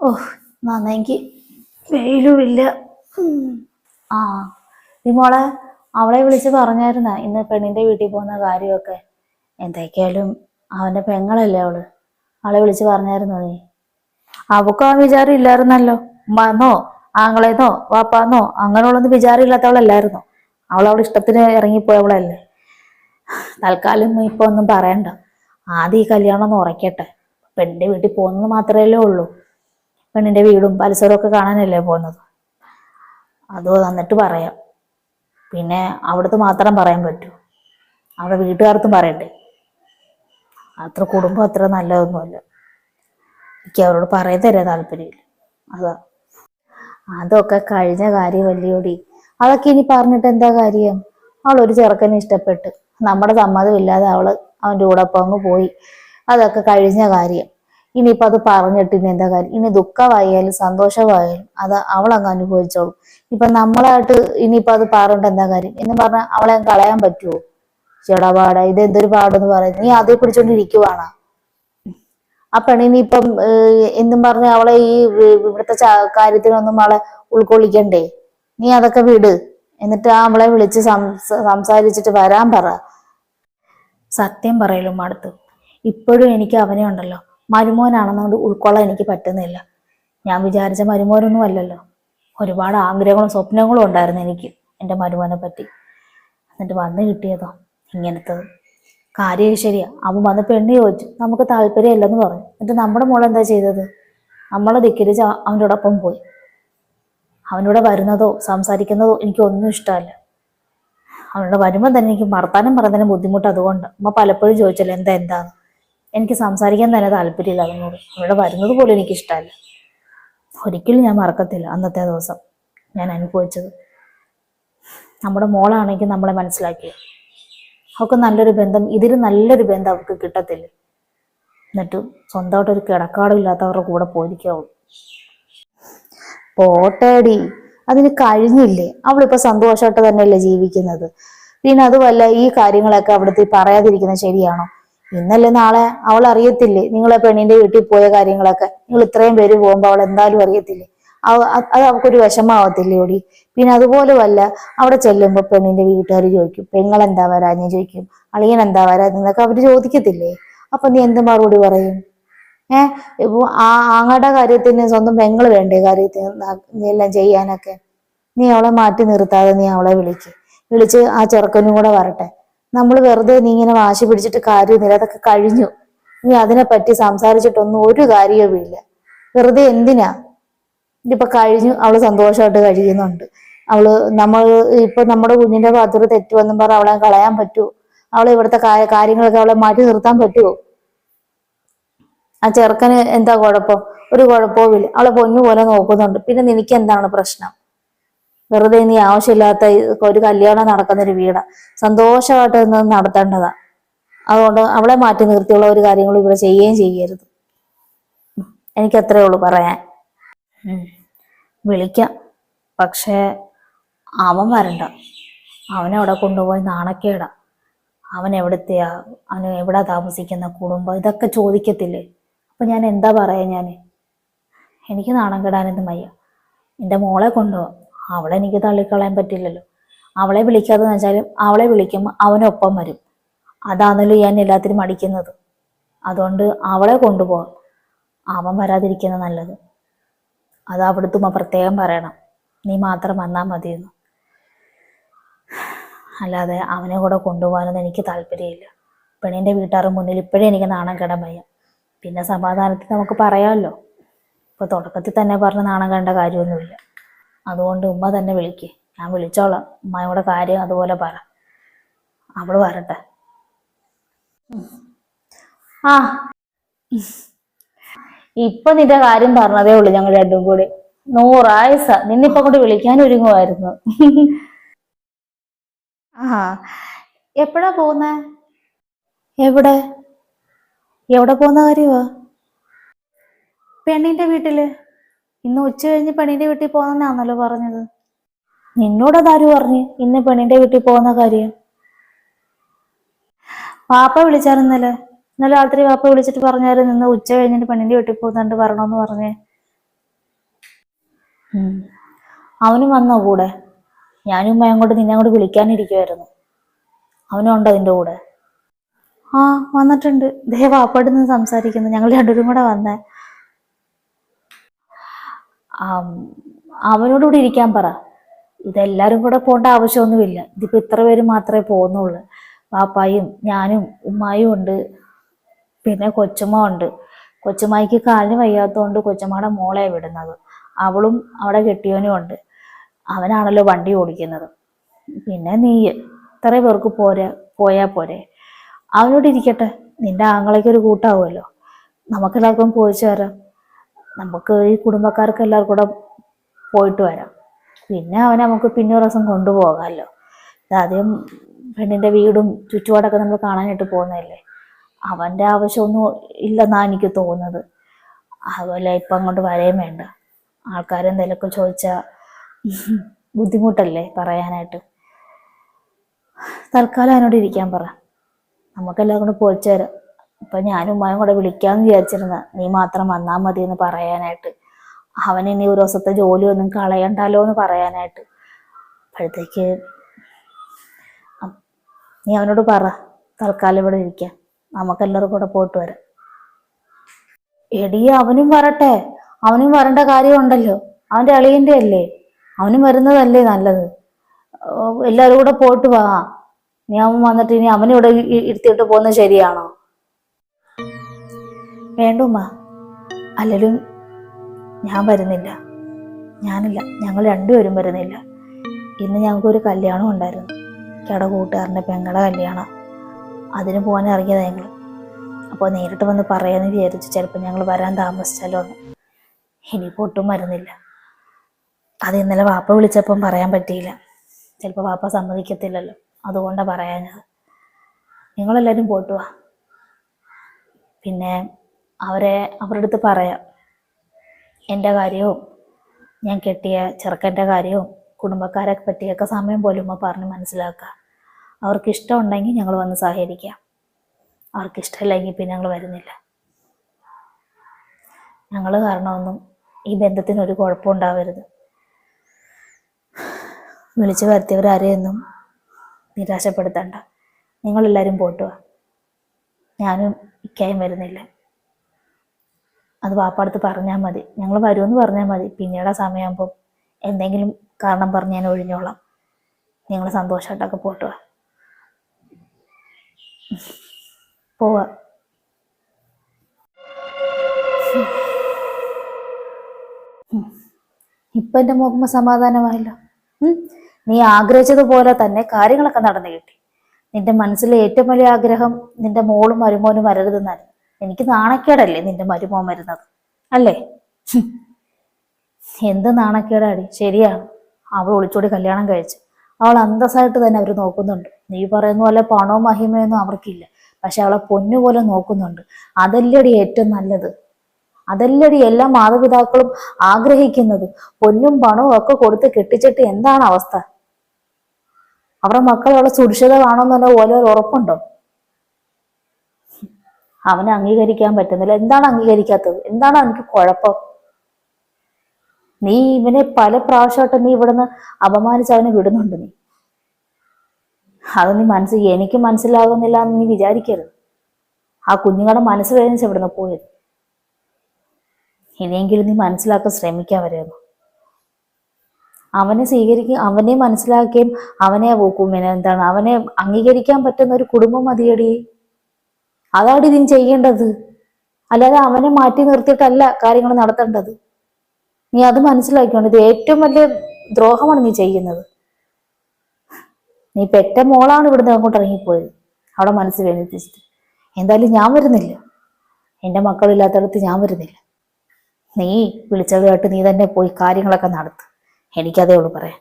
ഓ നന്നെങ്കിൽ വെയിലുമില്ല. ആ ഈ മോളെ അവളെ വിളിച്ച് പറഞ്ഞായിരുന്ന ഇന്ന് പെണ്ണിന്റെ വീട്ടിൽ പോകുന്ന കാര്യമൊക്കെ. എന്തൊക്കെയാലും അവന്റെ പെങ്ങളല്ലേ അവൾ. അവളെ വിളിച്ച് പറഞ്ഞായിരുന്നു നീ? അവക്കും ആ വിചാരം ഇല്ലായിരുന്നല്ലോ. ഉമ്മാന്നോ ആങ്ങളെന്നോ വാപ്പാന്നോ അങ്ങനെയുള്ളൊന്നും വിചാരം ഇല്ലാത്തവളല്ലായിരുന്നോ അവൾ അവളുടെ ഇഷ്ടത്തിന് ഇറങ്ങിപ്പോയവളല്ലേ. തൽക്കാലം ഇപ്പൊ ഒന്നും പറയണ്ട. ആദ്യം ഈ കല്യാണം ഒന്ന് ഉറയ്ക്കട്ടെ. പെണ്ണിന്റെ വീട്ടിൽ പോകുന്നത് മാത്രമല്ലേ ഉള്ളൂ. പെണ്ണിന്റെ വീടും പരിസരവും ഒക്കെ കാണാനല്ലേ പോകുന്നത്? അത് വന്നിട്ട് പറയാം. പിന്നെ അവിടുത്തെ മാത്രം പറയാൻ പറ്റൂ. അവിടെ വീട്ടുകാർക്കും പറയണ്ടേ? അത്ര കുടുംബം അത്ര നല്ലതൊന്നുമല്ല. എനിക്ക് അവരോട് പറയാൻ തരാൻ താല്പര്യമില്ല. അതാ. അതൊക്കെ കഴിഞ്ഞ കാര്യം വലിയോടി അതൊക്കെ ഇനി പറഞ്ഞിട്ട് എന്താ കാര്യം? അവൾ ഒരു ചെറുക്കനെ ഇഷ്ടപ്പെട്ട്. നമ്മുടെ സമ്മതമില്ലാതെ അവൾ അവന്റെ കൂടെ അങ്ങ് പോയി. അതൊക്കെ കഴിഞ്ഞ കാര്യം. ഇനിയിപ്പോൾ അത് പറഞ്ഞിട്ട് ഇനി എന്താ കാര്യം? ഇനി ദുഃഖമായാലും സന്തോഷമായാലും അത് അവൾ അങ്ങ് അനുഭവിച്ചോളും. ഇപ്പൊ നമ്മളായിട്ട് ഇനിയിപ്പോൾ അത് പറഞ്ഞിട്ട് എന്താ കാര്യം? എന്ന് പറഞ്ഞാൽ അവളെ കളയാൻ പറ്റുമോ ചേടാ ഇത് എന്തൊരു പാടെന്ന് പറയുന്നത് നീ അതേ പിടിച്ചോണ്ടിരിക്കുവാണ. ആ ഇനിയിപ്പം എന്നും പറഞ്ഞ് അവളെ ഈ ഇവിടുത്തെ കാര്യത്തിനൊന്നും അവളെ ഉൾക്കൊള്ളിക്കണ്ടേ? നീ അതൊക്കെ വിട്. എന്നിട്ട് ആ അവളെ വിളിച്ച് സംസാരിച്ചിട്ട് വരാൻ പറ. സത്യം പറയലും അടുത്ത് ഇപ്പോഴും എനിക്ക് അവനെ ഉണ്ടല്ലോ. മരുമോനാണെന്നുകൊണ്ട് ഉൾക്കൊള്ളാൻ എനിക്ക് പറ്റുന്നില്ല. ഞാൻ വിചാരിച്ച മരുമോനൊന്നും അല്ലല്ലോ. ഒരുപാട് ആഗ്രഹങ്ങളും സ്വപ്നങ്ങളും ഉണ്ടായിരുന്നു എനിക്ക് എന്റെ മരുമോനെ പറ്റി. എന്നിട്ട് വന്ന് കിട്ടിയതോ? ഇങ്ങനത്തത്. കാര്യം ശരിയാ. അവൻ വന്ന് പെണ്ണ് ചോദിച്ചു. നമുക്ക് താല്പര്യമില്ലെന്ന് പറഞ്ഞു. എന്നിട്ട് നമ്മുടെ മോൾ എന്താ ചെയ്തത്? നമ്മളെ ധിക്കരിച്ച് അവന്റെ ഒപ്പം പോയി. അവനോട് വരുന്നതോ സംസാരിക്കുന്നതോ എനിക്ക് ഒന്നും ഇഷ്ടമല്ല. അവനോട് വരുമ്പോൾ തന്നെ എനിക്ക് വർത്താനം പറയുന്നതിന് ബുദ്ധിമുട്ട് അതുകൊണ്ട്. അമ്മ പലപ്പോഴും ചോദിച്ചല്ലോ എന്താ എന്താന്ന്? എനിക്ക് സംസാരിക്കാൻ തന്നെ താല്പര്യമില്ല അതിനോട് അവിടെ വരുന്നത് പോലും എനിക്ക് ഇഷ്ടമല്ല ഒരിക്കലും ഞാൻ മറക്കത്തില്ല അന്നത്തെ ദിവസം ഞാൻ അനുഭവിച്ചത്. നമ്മുടെ മോളാണെങ്കിൽ നമ്മളെ മനസ്സിലാക്കിയത് അവൾക്ക് നല്ലൊരു ബന്ധം ഇതിന് നല്ലൊരു ബന്ധം അവൾക്ക് കിട്ടത്തില്ല. എന്നിട്ട് സ്വന്തമായിട്ട് ഒരു കിടക്കാടും ഇല്ലാത്തവരുടെ കൂടെ പോയിരിക്കാവുള്ളൂ പോട്ടേടി അതിന് കഴിഞ്ഞില്ലേ? അവളിപ്പോ സന്തോഷമായിട്ട് തന്നെയല്ലേ ജീവിക്കുന്നത്? പിന്നെ അതുമല്ല ഈ കാര്യങ്ങളൊക്കെ അവിടുത്തെ പറയാതിരിക്കുന്നത് ശരിയാണോ? ഇന്നല്ലേ നാളെ? അവൾ അറിയത്തില്ലേ നിങ്ങളെ പെണ്ണിന്റെ വീട്ടിൽ പോയ കാര്യങ്ങളൊക്കെ? നിങ്ങൾ ഇത്രയും പേര് പോകുമ്പോൾ അവൾ എന്തായാലും അറിയത്തില്ലേ? അത് അവൾക്കൊരു വിഷമാവത്തില്ലേ ഓടി? പിന്നെ അതുപോലെ വല്ല അവിടെ ചെല്ലുമ്പോൾ പെണ്ണിന്റെ വീട്ടുകാർ ചോദിക്കും പെങ്ങൾ എന്താ വരാഞ്ഞ്? ചോദിക്കും അളിയൻ എന്താ വരാഞ്ഞെന്നൊക്കെ അവർ ചോദിക്കത്തില്ലേ? അപ്പൊ നീ എന്ത് മറുപടി പറയും? ഏഹ് ഇപ്പൊ ആ ആങ്ങളുടെ കാര്യത്തിന് സ്വന്തം പെങ്ങൾ വേണ്ടേ കാര്യത്തിന് എല്ലാം ചെയ്യാനൊക്കെ? നീ അവളെ മാറ്റി നിർത്താതെ നീ അവളെ വിളിക്ക്. വിളിച്ച് ആ ചെറുക്കനും കൂടെ വരട്ടെ. നമ്മൾ വെറുതെ നീ ഇങ്ങനെ വാശി പിടിച്ചിട്ട് കാര്യമൊന്നുമില്ല അതൊക്കെ കഴിഞ്ഞു. നീ അതിനെ അതിനെപ്പറ്റി സംസാരിച്ചിട്ടൊന്നും ഒരു കാര്യവുമില്ല വെറുതെ എന്തിനാ? ഇതിപ്പൊ കഴിഞ്ഞു. അവൾ സന്തോഷമായിട്ട് കഴിയുന്നുണ്ട്. അവൾ നമ്മൾ ഇപ്പൊ നമ്മുടെ കുഞ്ഞിന്റെ ഭാഗത്തൊരു തെറ്റ് വന്നും പറഞ്ഞ അവളെ കളയാൻ പറ്റുമോ അവളെ ഇവിടുത്തെ കാര്യങ്ങളൊക്കെ അവളെ മാറ്റി നിർത്താൻ പറ്റുമോ ആ ചെറുക്കന് എന്താ കുഴപ്പം? ഒരു കുഴപ്പവുമില്ല. അവളെ പൊന്നു പോലെ നോക്കുന്നുണ്ട്. പിന്നെ നിനക്ക് എന്താണ് പ്രശ്നം? വെറുതെ നീ ആവശ്യമില്ലാത്ത ഒരു കല്യാണം നടക്കുന്ന ഒരു വീടാ. സന്തോഷമായിട്ട് നിന്ന് നടത്തേണ്ടതാ. അതുകൊണ്ട് അവളെ മാറ്റി നിർത്തിയുള്ള ഒരു കാര്യങ്ങളും ഇവിടെ ചെയ്യുകയും ചെയ്യരുത്. എനിക്ക് അത്രേ ഉള്ളൂ പറയാൻ. വിളിക്കാം. പക്ഷേ അവൻ വരണ്ട. അവനവിടെ കൊണ്ടുപോയി നാണക്കേടാ. അവൻ എവിടത്തെയാ? അവൻ എവിടെ താമസിക്കുന്ന കുടുംബം? ഇതൊക്കെ ചോദിക്കത്തില്ലേ? അപ്പൊ ഞാൻ എന്താ പറയാ ഞാൻ എനിക്ക് നാണം കെടാനൊന്നും വയ്യ. എന്റെ മോളെ കൊണ്ടുപോകാം അവളെ എനിക്ക് തള്ളിക്കളയാൻ പറ്റില്ലല്ലോ. അവളെ വിളിക്കാതെന്ന് വെച്ചാലും അവളെ വിളിക്കുമ്പോൾ അവനൊപ്പം വരും. അതാണല്ലോ ഞാൻ എല്ലാത്തിനും അടിക്കുന്നത് അതുകൊണ്ട് അവളെ കൊണ്ടുപോകാം. അവൻ വരാതിരിക്കുന്ന നല്ലത്. അത് അവിടുത്തുമ്മ പ്രത്യേകം പറയണം. നീ മാത്രം വന്നാൽ മതിയെന്ന്. അല്ലാതെ അവനെ കൂടെ കൊണ്ടുപോകാനൊന്നും എനിക്ക് താല്പര്യമില്ല. പെണ്ണിന്റെ വീട്ടുകാരുടെ മുന്നിൽ ഇപ്പോഴേ എനിക്ക് നാണം കെടാൻ പിന്നെ സമാധാനത്തിൽ നമുക്ക് പറയാമല്ലോ. ഇപ്പോൾ തുടക്കത്തിൽ തന്നെ പറഞ്ഞ് നാണം കണ്ട കാര്യമൊന്നുമില്ല. അതുകൊണ്ട് ഉമ്മ തന്നെ വിളിക്ക്. ഞാൻ വിളിച്ചോളാം. ഉമ്മയോടെ കാര്യം അതുപോലെ പറ. അവൾ വരട്ടെ. ആ. ഇപ്പൊ നിന്റെ കാര്യം പറഞ്ഞതേ ഉള്ളു ഞങ്ങൾ രണ്ടും കൂടി. നൂറായസ. നിന്നിപ്പൊ കൂടി വിളിക്കാൻ ഒരുങ്ങുമായിരുന്നു ആ. എപ്പോഴാ പോകുന്നേ എവിടെ? എവിടെ പോകുന്ന കാര്യമാ പെണ്ണിന്റെ വീട്ടിൽ. ഇന്ന് ഉച്ച കഴിഞ്ഞ് പെണ്ണിന്റെ വീട്ടിൽ പോകുന്നതാണല്ലോ പറഞ്ഞത്. നിന്നോട് അതാര് പറഞ്ഞു ഇന്ന് പെണ്ണിന്റെ വീട്ടിൽ പോകുന്ന കാര്യം? പാപ്പ വിളിച്ചായിരുന്നല്ലേ ഇന്നലെ. രാത്രി വാപ്പ വിളിച്ചിട്ട് പറഞ്ഞായിരുന്നു ഇന്ന് ഉച്ച കഴിഞ്ഞിട്ട് പെണ്ണിന്റെ വീട്ടിൽ പോകുന്നുണ്ട് വരണമെന്ന് പറഞ്ഞേ. അവനും വന്നോ കൂടെ? ഞാനും അങ്ങോട്ട് നിന്നെ അങ്ങോട്ട് വിളിക്കാനിരിക്കുമായിരുന്നു അവനും ഉണ്ടോ അതിന്റെ കൂടെ? ആ വന്നിട്ടുണ്ട്. ദേ വാപ്പാട് നിന്ന് സംസാരിക്കുന്നു. ഞങ്ങൾ രണ്ടുപേരും കൂടെ വന്നേ. ആം, അവനോട് കൂടി ഇരിക്കാൻ പറ. ഇതെല്ലാരും കൂടെ പോകേണ്ട ആവശ്യമൊന്നുമില്ല. ഇതിപ്പോ ഇത്ര പേര് മാത്രമേ പോകുന്നുള്ളൂ. പാപ്പായും ഞാനും ഉമ്മായും ഉണ്ട്. പിന്നെ കൊച്ചുമ്മ ഉണ്ട്. കൊച്ചുമായിക്ക് കാലിന് വയ്യാത്തതുകൊണ്ട് കൊച്ചുമ്മയുടെ മോളെ വിടുന്നത്. അവളും അവിടെ കെട്ടിയവനും ഉണ്ട്. അവനാണല്ലോ വണ്ടി ഓടിക്കുന്നത്. പിന്നെ നീ ഇത്ര പേർക്ക് പോരെ പോയാ പോരെ. അവനോട് ഇരിക്കട്ടെ. നിന്റെ ആങ്ങളയ്ക്ക് ഒരു കൂട്ടാവുമല്ലോ. നമുക്കെല്ലാവർക്കും പോയിച്ചു വരാം നമുക്ക് ഈ കുടുംബക്കാർക്ക് എല്ലാവർക്കും കൂടെ പോയിട്ട് വരാം. പിന്നെ അവനെ നമുക്ക് പിന്നെ ദിവസം കൊണ്ടുപോകാമല്ലോ. ആദ്യം പെണ്ണിന്റെ വീടും ചുറ്റുപാടൊക്കെ നമ്മൾ കാണാനായിട്ട് പോകുന്നതല്ലേ? അവന്റെ ആവശ്യമൊന്നും ഇല്ലെന്നാണ് എനിക്ക് തോന്നുന്നത്. അതുപോലെ ഇപ്പം അങ്ങോട്ട് വരേം വേണ്ട. ആൾക്കാരെന്തെങ്കിലുമൊക്കെ ചോദിച്ചാൽ ബുദ്ധിമുട്ടല്ലേ പറയാനായിട്ട്? തൽക്കാലം അവനോട് ഇരിക്കാൻ പറ. നമുക്കെല്ലാം കൂടെ പോയിച്ചു ഞാൻ ഞാനും ഉമ്മയും കൂടെ വിളിക്കാന്ന് വിചാരിച്ചിരുന്ന. നീ മാത്രം വന്നാൽ മതി എന്ന് പറയാനായിട്ട്. അവൻ ഇനി ഒരു ദിവസത്തെ ജോലി ഒന്നും കളയണ്ടല്ലോ എന്ന് പറയാനായിട്ട്. അപ്പോഴത്തേക്ക് നീ അവനോട് പറ. തൽക്കാലം ഇവിടെ ഇരിക്കാം. നമുക്കെല്ലാവരും കൂടെ പോയിട്ട് വരാം. എടി അവനും വരട്ടെ. അവനും വരേണ്ട കാര്യമുണ്ടല്ലോ. അവന്റെ അളിയന്റെ അല്ലേ? അവനും വരുന്നതല്ലേ നല്ലത്. എല്ലാവരും കൂടെ പോയിട്ട് വാ. നീ അവൻ വന്നിട്ട് ഇനി അവനിവിടെ ഇരുത്തിയിട്ട് പോകുന്നത് ശരിയാണോ? വേണ്ടുമ്മ അല്ലും ഞാൻ വരുന്നില്ല. ഞാനില്ല. ഞങ്ങൾ രണ്ടുപേരും വരുന്നില്ല. ഇന്ന് ഞങ്ങൾക്കൊരു കല്യാണം ഉണ്ടായിരുന്നു. കട കൂട്ടുകാരന്റെ പെങ്ങളുടെ കല്യാണം. അതിന് പോകാൻ ഇറങ്ങിയതാണ് ഞങ്ങൾ. അപ്പോൾ നേരിട്ട് വന്ന് പറയാമെന്ന് വിചാരിച്ചു ചിലപ്പോൾ ഞങ്ങൾ വരാൻ താമസിച്ചാലോ എന്ന്. ഇനിയിപ്പോൾ ഒട്ടും വരുന്നില്ല. അത് ഇന്നലെ വാപ്പ വിളിച്ചപ്പം പറയാൻ പറ്റിയില്ല. ചിലപ്പോൾ വാപ്പ സമ്മതിക്കത്തില്ലല്ലോ. അതുകൊണ്ടാണ് പറയാഞ്ഞത്. നിങ്ങളെല്ലാവരും പോയിട്ട് വാ. പിന്നെ അവരെ അവരുടെ അടുത്ത് പറയാം എന്റെ കാര്യവും ഞാൻ കെട്ടിയ ചെറുക്കന്റെ കാര്യവും കുടുംബക്കാരെ പറ്റിയൊക്കെ സമയം പോലും ഉമ്മ പറഞ്ഞ് മനസ്സിലാക്കുക. അവർക്ക് ഇഷ്ടമുണ്ടെങ്കിൽ ഞങ്ങൾ വന്ന് സഹകരിക്കാം. അവർക്ക് ഇഷ്ടമില്ലെങ്കിൽ പിന്നെ ഞങ്ങൾ വരുന്നില്ല. ഞങ്ങൾ കാരണമൊന്നും ഈ ബന്ധത്തിന് ഒരു കുഴപ്പമുണ്ടാവരുത് വിളിച്ചു വരുത്തിയവരാരെയൊന്നും നിരാശപ്പെടുത്തണ്ട. നിങ്ങളെല്ലാവരും പോട്ടുക ഞാനും ഇക്കായും വരുന്നില്ല. അത് വാപ്പാടുത്ത് പറഞ്ഞാൽ മതി. ഞങ്ങൾ വരുമെന്ന് പറഞ്ഞാൽ മതി. പിന്നീട് ആ സമയമാകുമ്പോൾ എന്തെങ്കിലും കാരണം പറഞ്ഞ് ഞാൻ ഒഴിഞ്ഞോളാം. നിങ്ങൾ സന്തോഷമായിട്ടൊക്കെ പോട്ട് വാ. പോവാ. ഇപ്പൊ എന്റെ മുഖമ്മ സമാധാനമായല്ലോ. നീ ആഗ്രഹിച്ചതുപോലെ തന്നെ കാര്യങ്ങളൊക്കെ നടന്നു കിട്ടി. നിന്റെ മനസ്സിലെ ഏറ്റവും വലിയ ആഗ്രഹം നിന്റെ മോളും മരുമോനും വരരുതെന്നാണ് എനിക്ക് നാണക്കേടല്ലേ നിന്റെ മരുമോൻ വരുന്നത് അല്ലേ. എന്ത് നാണക്കേടാടി? ശരിയാണ് അവൾ ഒളിച്ചോടി കല്യാണം കഴിച്ചു. അവൾ അന്തസ്സായിട്ട് തന്നെ അവർ നോക്കുന്നുണ്ട്. നീ പറയുന്ന പോലെ പണവും മഹിമയൊന്നും അവർക്കില്ല. പക്ഷെ അവളെ പൊന്നുപോലെ നോക്കുന്നുണ്ട്. അതല്ലടി ഏറ്റവും നല്ലത്. അതല്ലടി എല്ലാ മാതാപിതാക്കളും ആഗ്രഹിക്കുന്നത്. പൊന്നും പണവും ഒക്കെ കൊടുത്ത് കെട്ടിച്ചിട്ട് എന്താണ് അവസ്ഥ? അവരുടെ മക്കൾ അവളെ സുരക്ഷിതമാണെന്നുള്ള ഓരോ ഉറപ്പുണ്ടോ? അവനെ അംഗീകരിക്കാൻ പറ്റുന്നില്ല. എന്താണ് അംഗീകരിക്കാത്തത്? എന്താണ് അവനക്ക് കുഴപ്പം? നീ ഇവനെ പല പ്രാവശ്യമായിട്ട് നീ ഇവിടുന്ന് അപമാനിച്ച് അവനെ വിടുന്നുണ്ട് നീ. അത് നീ മനസ്സിൽ എനിക്ക് മനസ്സിലാകുന്നില്ല എന്ന് നീ വിചാരിക്കരുത്. ആ കുഞ്ഞുങ്ങളുടെ മനസ്സ് വേദനിച്ച് ഇവിടുന്ന് പോയത്? ഇനിയെങ്കിലും നീ മനസ്സിലാക്കാൻ ശ്രമിക്കാൻ വരുന്നു അവനെ സ്വീകരിക്കുകയും അവനെ മനസ്സിലാക്കുകയും അവനെ പിന്നെ എന്താണ് അവനെ അംഗീകരിക്കാൻ പറ്റുന്ന ഒരു കുടുംബം മതിയടി. അതാണ് ഇതിന് ചെയ്യേണ്ടത്? അല്ലാതെ അവനെ മാറ്റി നിർത്തിയിട്ടല്ല കാര്യങ്ങൾ നടത്തേണ്ടത്. നീ അത് മനസ്സിലാക്കിക്കൊണ്ട് ഇത് ഏറ്റവും വലിയ ദ്രോഹമാണ് നീ ചെയ്യുന്നത്. നീ പെറ്റ മോളാണ് ഇവിടുന്ന് അങ്ങോട്ട് ഇറങ്ങിപ്പോയത്. അവിടെ മനസ്സ് വേദനിപ്പിച്ചിട്ട് എന്തായാലും ഞാൻ വരുന്നില്ല. എന്റെ മക്കളില്ലാത്തടത്ത് ഞാൻ വരുന്നില്ല. നീ വിളിച്ചവരുമായിട്ട് നീ തന്നെ പോയി കാര്യങ്ങളൊക്കെ നടത്ത്. എനിക്കതേ ഉള്ളൂ പറയാൻ.